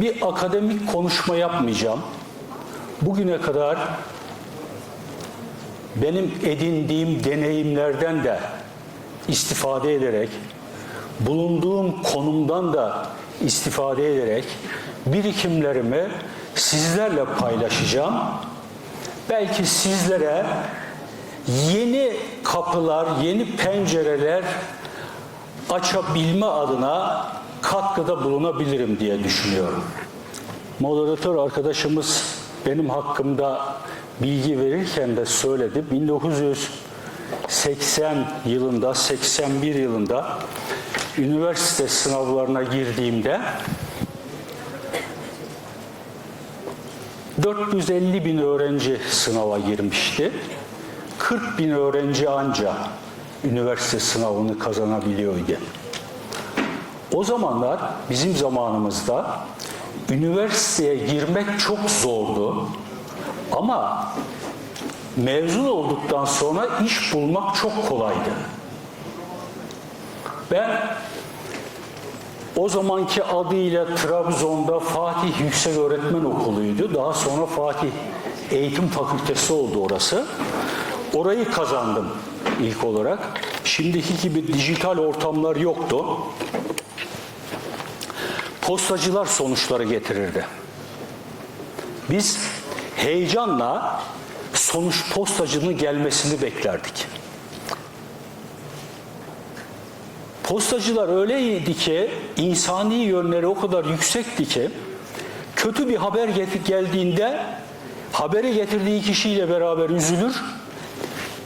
bir akademik konuşma yapmayacağım. Bugüne kadar benim edindiğim deneyimlerden de istifade ederek, bulunduğum konumdan da istifade ederek birikimlerimi sizlerle paylaşacağım. Belki sizlere yeni kapılar, yeni pencereler açabilme adına katkıda bulunabilirim diye düşünüyorum. Moderatör arkadaşımız benim hakkımda bilgi verirken de söyledi. 1980 yılında, 81 yılında üniversite sınavlarına girdiğimde 450 bin öğrenci sınava girmişti. 40 bin öğrenci anca üniversite sınavını kazanabiliyordu. O zamanlar bizim zamanımızda üniversiteye girmek çok zordu. Ama mezun olduktan sonra iş bulmak çok kolaydı. Ben o zamanki adıyla Trabzon'da Fatih Yüksek Öğretmen Okulu'ydu. Daha sonra Fatih Eğitim Fakültesi oldu orası. Orayı kazandım ilk olarak. Şimdiki gibi dijital ortamlar yoktu. Postacılar sonuçları getirirdi. Biz heyecanla sonuç postacının gelmesini beklerdik. Postacılar öyleydi ki insani yönleri o kadar yüksekti ki kötü bir haber geldiğinde haberi getirdiği kişiyle beraber üzülür.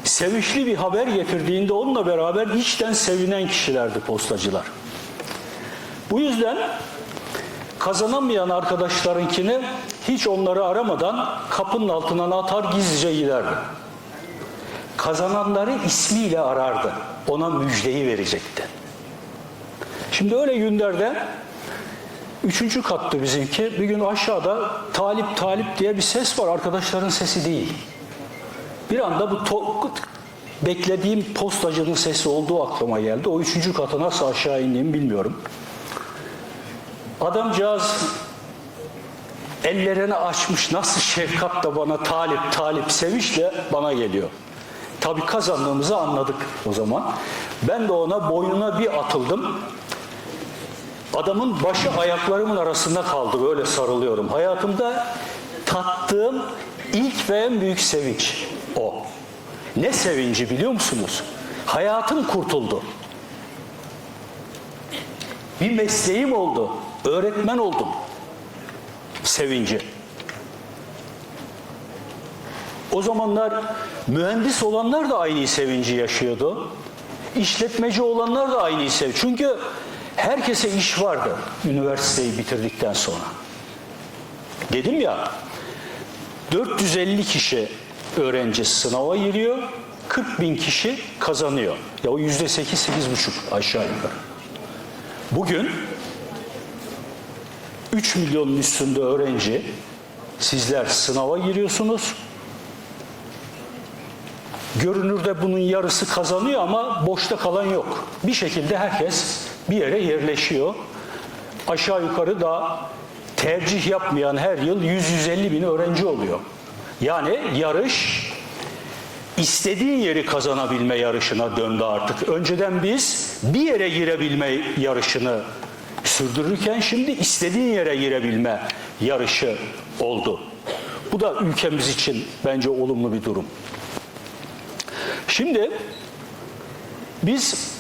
Sevinçli bir haber getirdiğinde onunla beraber içten sevinen kişilerdi postacılar. Bu yüzden kazanamayan arkadaşlarınkini hiç onları aramadan kapının altına atar gizlice giderdi. Kazananları ismiyle arardı. Ona müjdeyi verecekti. Şimdi öyle günlerde üçüncü kattı bizimki. Bir gün aşağıda talip talip diye bir ses var. Arkadaşların sesi değil. Bir anda bu beklediğim postacının sesi olduğu aklıma geldi. O üçüncü kata nasıl aşağı indiğimi bilmiyorum. Adamcağız ellerini açmış nasıl şefkatle bana talip talip sevinçle bana geliyor. Tabii kazandığımızı anladık o zaman. Ben de ona boynuna bir atıldım. Adamın başı ayaklarımın arasında kaldı. Böyle sarılıyorum. Hayatımda tattığım ilk ve en büyük sevinç o. Ne sevinci biliyor musunuz? Hayatım kurtuldu. Bir mesleğim oldu. Öğretmen oldum. Sevinci. O zamanlar mühendis olanlar da aynı sevinci yaşıyordu. İşletmeci olanlar da aynı sevinci. Çünkü herkese iş vardı üniversiteyi bitirdikten sonra. Dedim ya 450 kişi öğrenci sınava giriyor, 40 bin kişi kazanıyor. Ya o yüzde sekiz, sekiz buçuk aşağı yukarı. Bugün 3 milyonun üstünde öğrenci sizler sınava giriyorsunuz. Görünürde bunun yarısı kazanıyor ama boşta kalan yok. Bir şekilde herkes bir yere yerleşiyor. Aşağı yukarı da tercih yapmayan her yıl 100-150 bin öğrenci oluyor. Yani yarış istediğin yeri kazanabilme yarışına döndü artık. Önceden biz bir yere girebilme yarışını sürdürürken şimdi istediğin yere girebilme yarışı oldu. Bu da ülkemiz için bence olumlu bir durum. Şimdi biz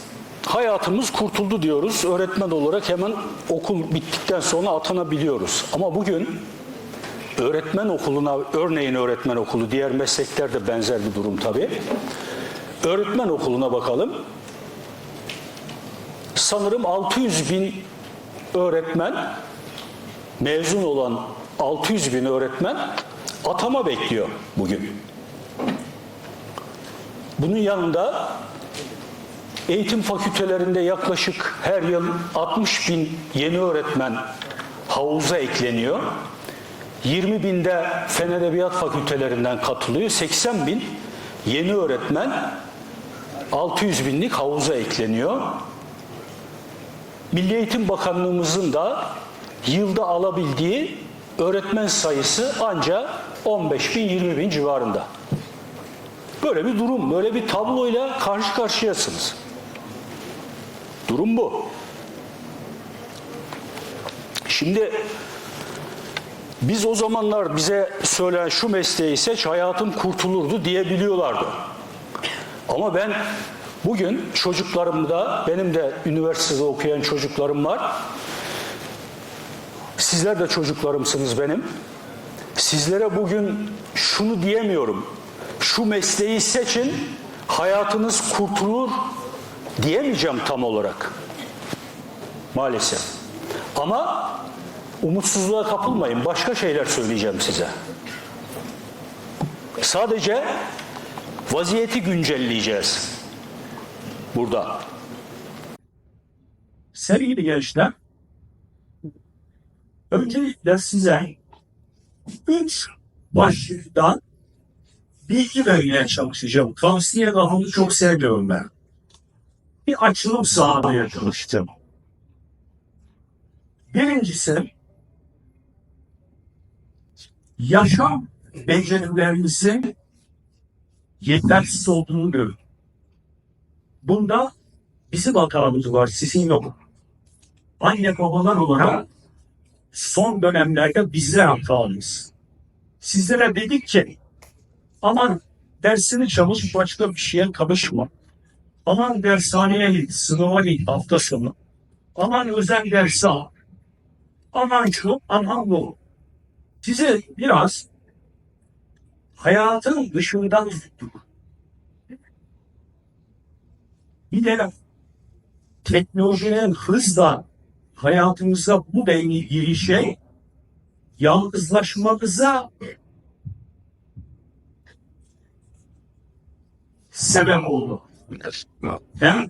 hayatımız kurtuldu diyoruz. Öğretmen olarak hemen okul bittikten sonra atanabiliyoruz. Ama bugün öğretmen okuluna, örneğin öğretmen okulu, diğer mesleklerde benzer bir durum tabii. Öğretmen okuluna bakalım. Sanırım 600 bin öğretmen, mezun olan 600 bin öğretmen atama bekliyor bugün. Bunun yanında eğitim fakültelerinde yaklaşık her yıl 60 bin yeni öğretmen havuza ekleniyor. 20 binde Fen Edebiyat fakültelerinden katılıyor. 80 bin yeni öğretmen 600 binlik havuza ekleniyor. Milli Eğitim Bakanlığımızın da yılda alabildiği öğretmen sayısı ancak 15 bin 20 bin civarında. Böyle bir durum, böyle bir tabloyla karşı karşıyasınız. Durum bu. Şimdi biz o zamanlar bize söylenen şu mesleği seç hayatın kurtulurdu diyebiliyorlardı. Ama ben bugün çocuklarımda, benim de üniversitede okuyan çocuklarım var. Sizler de çocuklarımsınız benim. Sizlere bugün şunu diyemiyorum. Şu mesleği seçin, hayatınız kurtulur diyemeyeceğim tam olarak. Maalesef. Ama umutsuzluğa kapılmayın. Başka şeyler söyleyeceğim size. Sadece vaziyeti güncelleyeceğiz. Burada. Sevgili gençler, öncelikle size üç başlıktan bilgi vermeye çalışacağım. Tavsiye lafını çok sevmiyorum ben. Bir açılım sağlamaya çalıştım. Birincisi, yaşam becerilerimizin yetersiz olduğunu görün. Bunda bizim hatamız var, sizin yok. Anne babalar olarak son dönemlerde bizler hatalıyız. Sizlere dedik ki aman dersini çalış başka bir şeye karışma. Aman dershaneye git, sınava git hafta sonu. Aman özel ders al. Aman şu, aman bu. Size biraz hayatın dışından tuttuk. Bir de teknolojinin hızla hayatımıza bu denli girişe yalnızlaşmamıza sebep oldu. Hem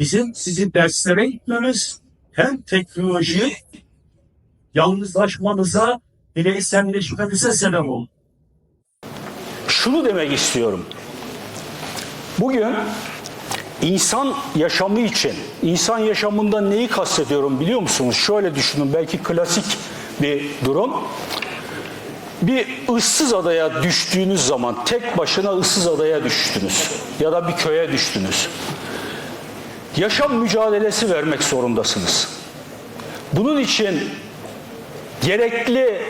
bizim sizin derslere gitmemiz hem teknoloji yalnızlaşmanıza, bireyselleşmemize sebep oldu. Şunu demek istiyorum. Bugün insan yaşamı için, insan yaşamında neyi kastediyorum biliyor musunuz? Şöyle düşünün, belki klasik bir durum. Bir ıssız adaya düştüğünüz zaman, tek başına ıssız adaya düştünüz ya da bir köye düştünüz. Yaşam mücadelesi vermek zorundasınız. Bunun için gerekli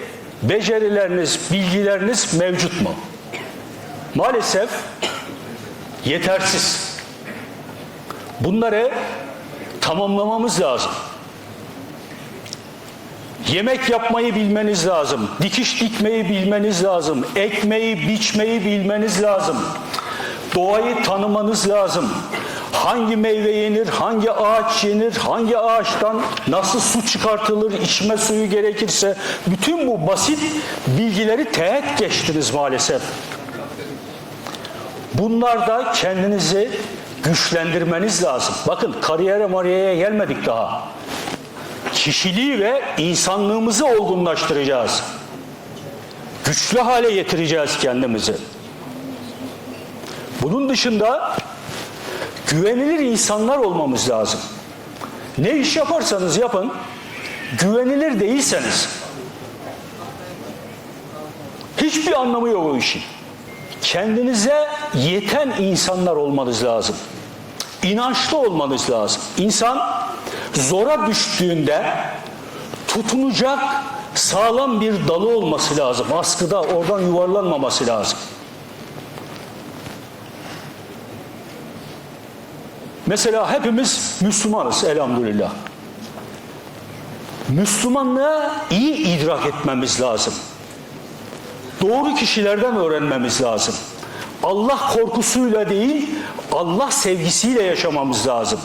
becerileriniz, bilgileriniz mevcut mu? Maalesef yetersiz. Bunları tamamlamamız lazım. Yemek yapmayı bilmeniz lazım. Dikiş dikmeyi bilmeniz lazım. Ekmeği biçmeyi bilmeniz lazım. Doğayı tanımanız lazım. Hangi meyve yenir, hangi ağaç yenir, hangi ağaçtan nasıl su çıkartılır, içme suyu gerekirse bütün bu basit bilgileri teğet geçtiniz maalesef. Bunlarda kendinizi güçlendirmeniz lazım. Bakın kariyere mariyeye gelmedik daha. Kişiliği ve insanlığımızı olgunlaştıracağız. Güçlü hale getireceğiz kendimizi. Bunun dışında güvenilir insanlar olmamız lazım. Ne iş yaparsanız yapın, güvenilir değilseniz hiçbir anlamı yok o işin kendinize yeten insanlar olmanız lazım. İnançlı olmanız lazım. İnsan zora düştüğünde tutunacak sağlam bir dalı olması lazım. Askıda oradan yuvarlanmaması lazım. Mesela hepimiz Müslümanız elhamdülillah. Müslümanlığı iyi idrak etmemiz lazım doğru kişilerden öğrenmemiz lazım. Allah korkusuyla değil, Allah sevgisiyle yaşamamız lazım.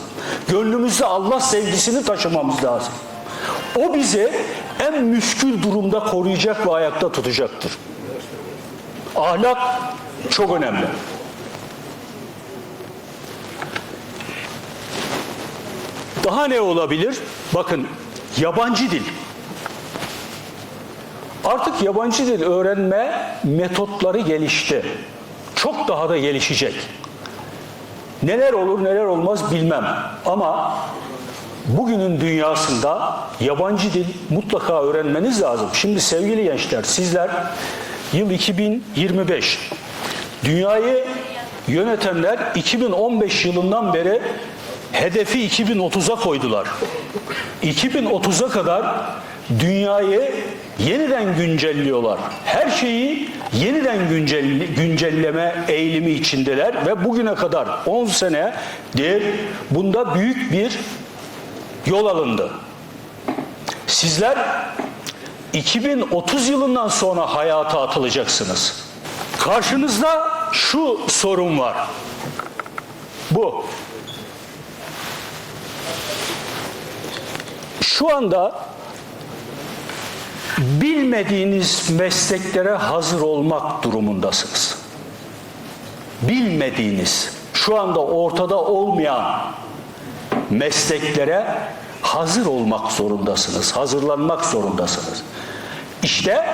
Gönlümüzde Allah sevgisini taşımamız lazım. O bizi en müşkül durumda koruyacak ve ayakta tutacaktır. Ahlak çok önemli. Daha ne olabilir? Bakın yabancı dil. Artık yabancı dil öğrenme metotları gelişti. Çok daha da gelişecek. Neler olur neler olmaz bilmem ama bugünün dünyasında yabancı dil mutlaka öğrenmeniz lazım. Şimdi sevgili gençler sizler yıl 2025 dünyayı yönetenler 2015 yılından beri hedefi 2030'a koydular. 2030'a kadar dünyayı yeniden güncelliyorlar. Her şeyi yeniden güncel, güncelleme eğilimi içindeler ve bugüne kadar 10 senedir bunda büyük bir yol alındı. Sizler 2030 yılından sonra hayata atılacaksınız. Karşınızda şu sorun var. Bu. Şu anda bilmediğiniz mesleklere hazır olmak durumundasınız. Bilmediğiniz, şu anda ortada olmayan mesleklere hazır olmak zorundasınız, hazırlanmak zorundasınız. İşte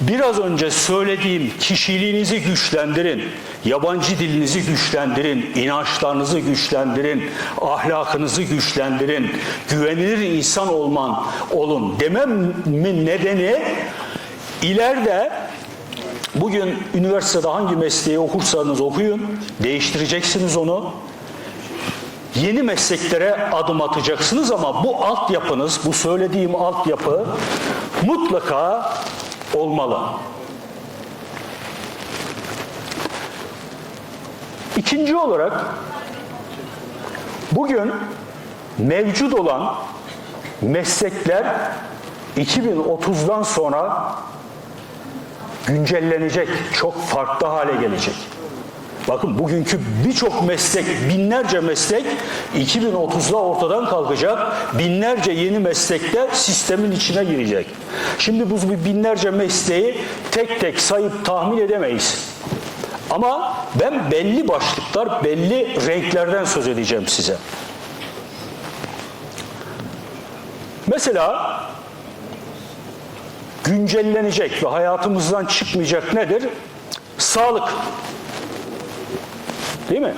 biraz önce söylediğim kişiliğinizi güçlendirin, yabancı dilinizi güçlendirin, inançlarınızı güçlendirin, ahlakınızı güçlendirin, güvenilir insan olman olun dememin nedeni ileride bugün üniversitede hangi mesleği okursanız okuyun, değiştireceksiniz onu. Yeni mesleklere adım atacaksınız ama bu altyapınız, bu söylediğim altyapı mutlaka olmalı. İkinci olarak bugün mevcut olan meslekler 2030'dan sonra güncellenecek, çok farklı hale gelecek. Bakın bugünkü birçok meslek, binlerce meslek 2030'da ortadan kalkacak. Binlerce yeni meslekte sistemin içine girecek. Şimdi bu binlerce mesleği tek tek sayıp tahmin edemeyiz. Ama ben belli başlıklar, belli renklerden söz edeceğim size. Mesela güncellenecek ve hayatımızdan çıkmayacak nedir? Sağlık. Değil mi?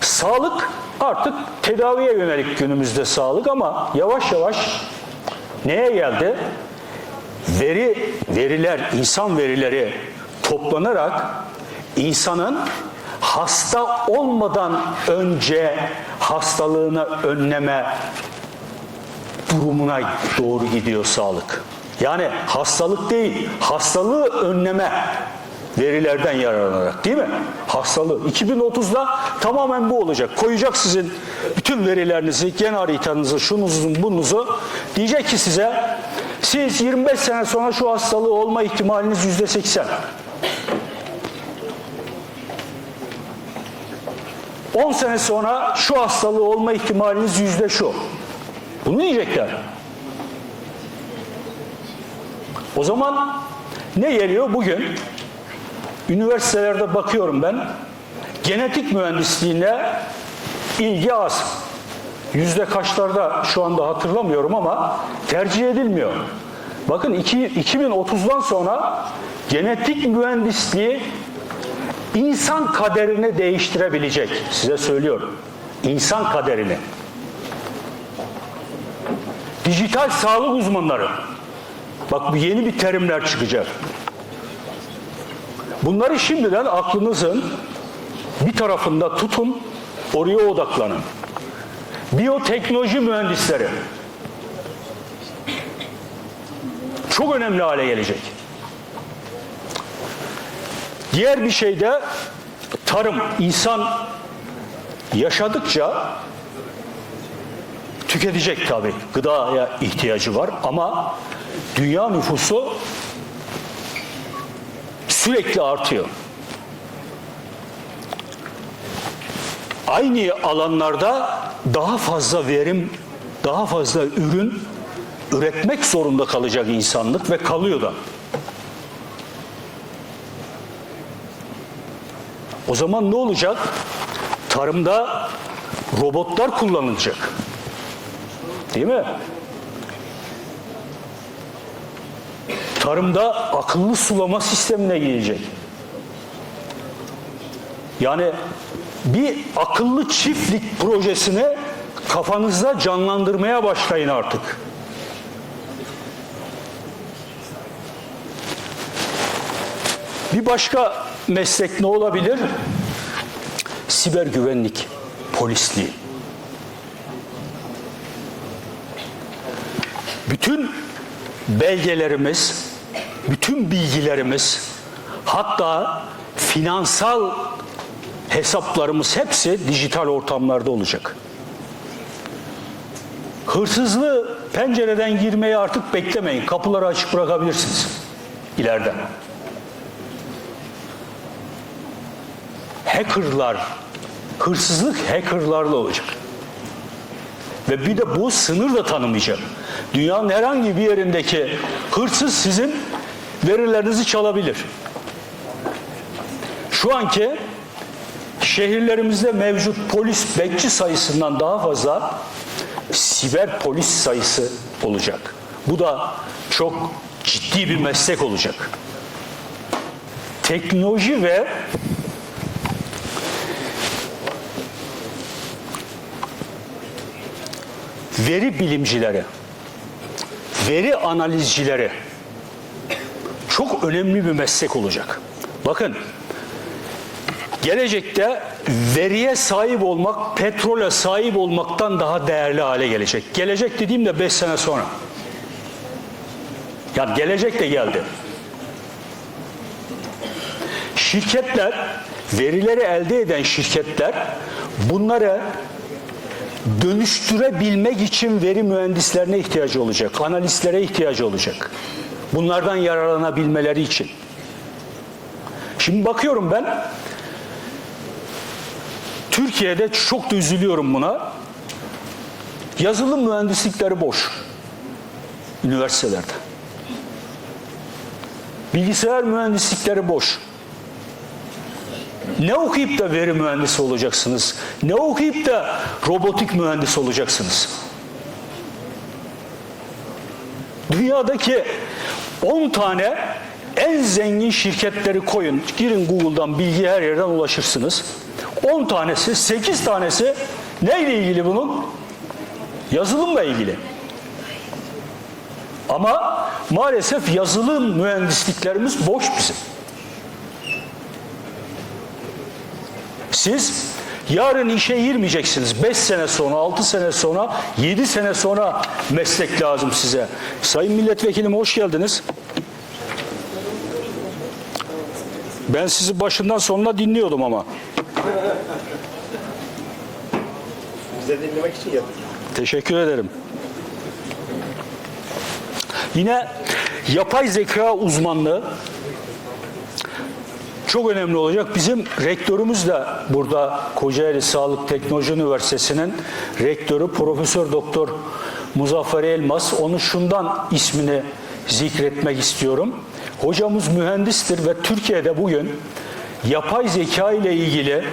Sağlık artık tedaviye yönelik günümüzde sağlık ama yavaş yavaş neye geldi? Veri, veriler, insan verileri toplanarak insanın hasta olmadan önce hastalığını önleme durumuna doğru gidiyor sağlık. Yani hastalık değil, hastalığı önleme verilerden yararlanarak değil mi? Hastalığı. 2030'da tamamen bu olacak. Koyacak sizin bütün verilerinizi, gen haritanızı, şununuzu, bununuzu. Diyecek ki size siz 25 sene sonra şu hastalığı olma ihtimaliniz yüzde 80. 10 sene sonra şu hastalığı olma ihtimaliniz yüzde şu. Bunu diyecekler. O zaman ne geliyor bugün? Üniversitelerde bakıyorum ben. Genetik mühendisliğine ilgi az. Yüzde kaçlarda şu anda hatırlamıyorum ama tercih edilmiyor. Bakın iki- 2030'dan sonra genetik mühendisliği insan kaderini değiştirebilecek. Size söylüyorum. İnsan kaderini. Dijital sağlık uzmanları. Bak bu yeni bir terimler çıkacak. Bunları şimdiden aklınızın bir tarafında tutun, oraya odaklanın. Biyoteknoloji mühendisleri çok önemli hale gelecek. Diğer bir şey de tarım. İnsan yaşadıkça tüketecek tabii. Gıdaya ihtiyacı var ama dünya nüfusu sürekli artıyor. Aynı alanlarda daha fazla verim, daha fazla ürün üretmek zorunda kalacak insanlık ve kalıyor da. O zaman ne olacak? Tarımda robotlar kullanılacak. Değil mi? Tarımda akıllı sulama sistemine girecek. Yani bir akıllı çiftlik projesini kafanızda canlandırmaya başlayın artık. Bir başka meslek ne olabilir? Siber güvenlik, polisliği. Bütün belgelerimiz, bütün bilgilerimiz, hatta finansal hesaplarımız hepsi dijital ortamlarda olacak. Hırsızlığı pencereden girmeyi artık beklemeyin. Kapıları açık bırakabilirsiniz ileride. Hackerlar, hırsızlık hackerlarla olacak. Ve bir de bu sınır da tanımayacak. Dünyanın herhangi bir yerindeki hırsız sizin verilerinizi çalabilir. Şu anki şehirlerimizde mevcut polis bekçi sayısından daha fazla siber polis sayısı olacak. Bu da çok ciddi bir meslek olacak. Teknoloji ve veri bilimcileri, veri analizcileri çok önemli bir meslek olacak. Bakın, gelecekte veriye sahip olmak, petrole sahip olmaktan daha değerli hale gelecek. Gelecek dediğimde 5 sene sonra. Yani gelecek de geldi. Şirketler, verileri elde eden şirketler bunları dönüştürebilmek için veri mühendislerine ihtiyacı olacak, analistlere ihtiyacı olacak. Bunlardan yararlanabilmeleri için. Şimdi bakıyorum ben, Türkiye'de çok da üzülüyorum buna. Yazılım mühendislikleri boş. Üniversitelerde. Bilgisayar mühendislikleri boş. Ne okuyup da veri mühendisi olacaksınız? Ne okuyup da robotik mühendisi olacaksınız? Dünyadaki 10 tane en zengin şirketleri koyun. Girin Google'dan bilgi her yerden ulaşırsınız. 10 tanesi, 8 tanesi neyle ilgili bunun? Yazılımla ilgili. Ama maalesef yazılım mühendisliklerimiz boş bizim. Siz yarın işe girmeyeceksiniz. 5 sene sonra, 6 sene sonra, 7 sene sonra meslek lazım size. Sayın Milletvekilim hoş geldiniz. Ben sizi başından sonuna dinliyordum ama. Bize dinlemek için yaptık. Teşekkür ederim. Yine yapay zeka uzmanlığı çok önemli olacak. Bizim rektörümüz de burada Kocaeli Sağlık Teknoloji Üniversitesi'nin rektörü Profesör Doktor Muzaffer Elmas. Onu şundan ismini zikretmek istiyorum. Hocamız mühendistir ve Türkiye'de bugün yapay zeka ile ilgili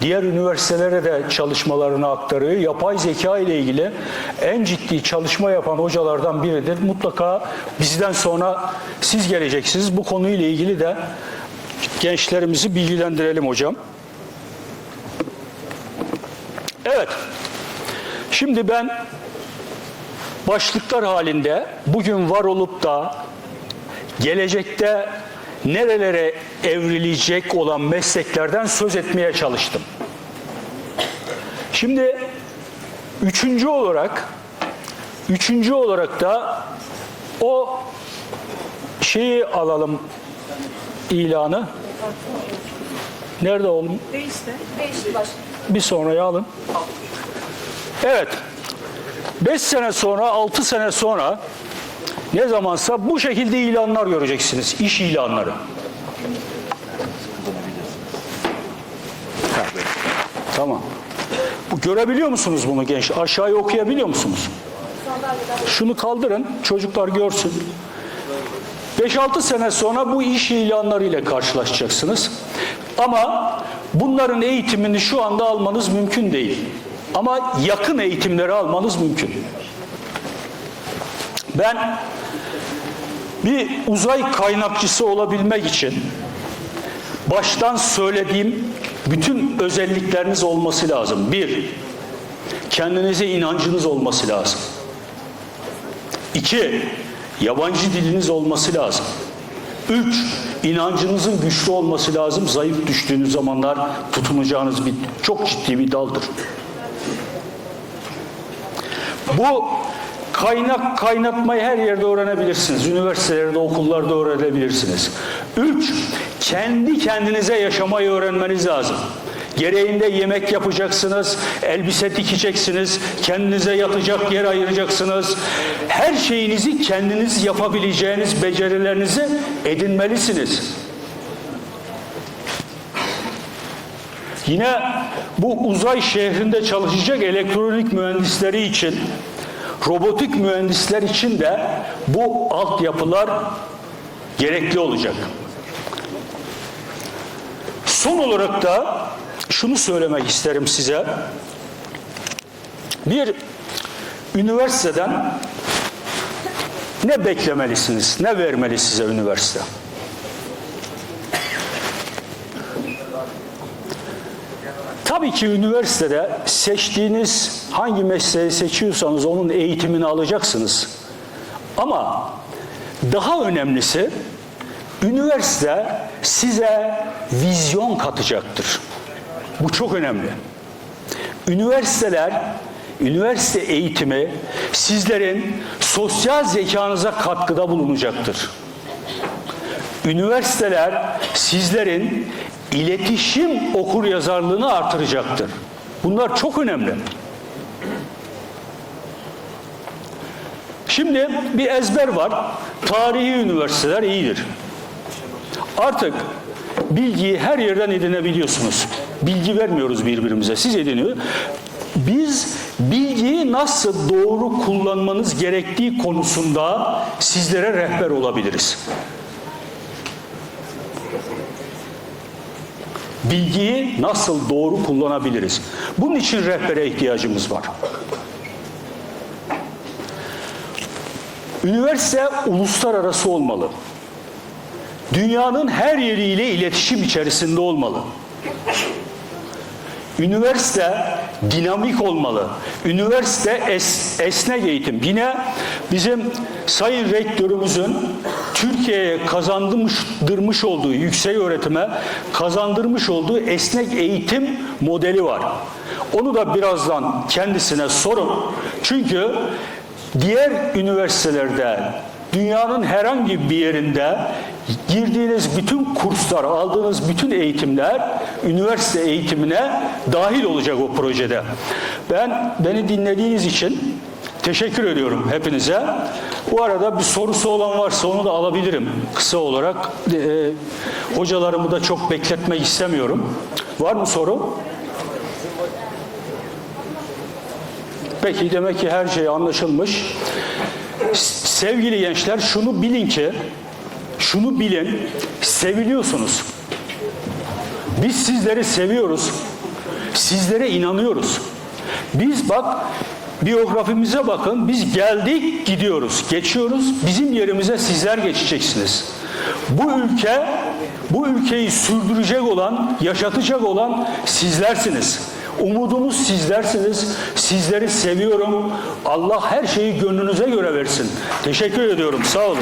diğer üniversitelere de çalışmalarını aktarıyor. Yapay zeka ile ilgili en ciddi çalışma yapan hocalardan biridir. Mutlaka bizden sonra siz geleceksiniz. Bu konuyla ilgili de gençlerimizi bilgilendirelim hocam. Evet. Şimdi ben başlıklar halinde bugün var olup da gelecekte nerelere evrilecek olan mesleklerden söz etmeye çalıştım. Şimdi üçüncü olarak üçüncü olarak da o şeyi alalım ilanı. Nerede oğlum? Değişti. Değişti başka. Bir sonraya alın. Evet. 5 sene sonra, 6 sene sonra ne zamansa bu şekilde ilanlar göreceksiniz. İş ilanları. Ha, Tamam. Bu görebiliyor musunuz bunu genç? Aşağıya okuyabiliyor musunuz? Şunu kaldırın, çocuklar görsün. 5-6 sene sonra bu iş ilanlarıyla karşılaşacaksınız. Ama bunların eğitimini şu anda almanız mümkün değil. Ama yakın eğitimleri almanız mümkün. Ben bir uzay kaynakçısı olabilmek için baştan söylediğim bütün özellikleriniz olması lazım. Bir, kendinize inancınız olması lazım. İki, yabancı diliniz olması lazım. Üç, inancınızın güçlü olması lazım. Zayıf düştüğünüz zamanlar tutunacağınız bir çok ciddi bir daldır. Bu kaynak kaynatmayı her yerde öğrenebilirsiniz. Üniversitelerde, okullarda öğrenebilirsiniz. Üç, kendi kendinize yaşamayı öğrenmeniz lazım. Gereğinde yemek yapacaksınız, elbise dikeceksiniz, kendinize yatacak yer ayıracaksınız. Her şeyinizi kendiniz yapabileceğiniz becerilerinizi edinmelisiniz. Yine bu uzay şehrinde çalışacak elektronik mühendisleri için, robotik mühendisler için de bu altyapılar gerekli olacak. Son olarak da şunu söylemek isterim size. Bir üniversiteden ne beklemelisiniz, ne vermeli size üniversite? Tabii ki üniversitede seçtiğiniz hangi mesleği seçiyorsanız onun eğitimini alacaksınız. Ama daha önemlisi üniversite size vizyon katacaktır. Bu çok önemli. Üniversiteler, üniversite eğitimi sizlerin sosyal zekanıza katkıda bulunacaktır. Üniversiteler sizlerin iletişim okur yazarlığını artıracaktır. Bunlar çok önemli. Şimdi bir ezber var. Tarihi üniversiteler iyidir. Artık bilgiyi her yerden edinebiliyorsunuz. Bilgi vermiyoruz birbirimize. Siz ediniyor. Biz bilgiyi nasıl doğru kullanmanız gerektiği konusunda sizlere rehber olabiliriz. Bilgiyi nasıl doğru kullanabiliriz? Bunun için rehbere ihtiyacımız var. Üniversite uluslararası olmalı. Dünyanın her yeriyle iletişim içerisinde olmalı. Üniversite dinamik olmalı. Üniversite es, esnek eğitim. Yine bizim Sayın Rektörümüzün Türkiye'ye kazandırmış olduğu yüksek öğretime kazandırmış olduğu esnek eğitim modeli var. Onu da birazdan kendisine sorun. Çünkü diğer üniversitelerde dünyanın herhangi bir yerinde girdiğiniz bütün kurslar, aldığınız bütün eğitimler üniversite eğitimine dahil olacak o projede. Ben beni dinlediğiniz için teşekkür ediyorum hepinize. Bu arada bir sorusu olan varsa onu da alabilirim kısa olarak. Ee, hocalarımı da çok bekletmek istemiyorum. Var mı soru? Peki demek ki her şey anlaşılmış. Sevgili gençler şunu bilin ki, şunu bilin, seviliyorsunuz. Biz sizleri seviyoruz. Sizlere inanıyoruz. Biz bak biyografimize bakın. Biz geldik, gidiyoruz, geçiyoruz. Bizim yerimize sizler geçeceksiniz. Bu ülke, bu ülkeyi sürdürecek olan, yaşatacak olan sizlersiniz. Umudumuz sizlersiniz. Sizleri seviyorum. Allah her şeyi gönlünüze göre versin. Teşekkür ediyorum. Sağ olun.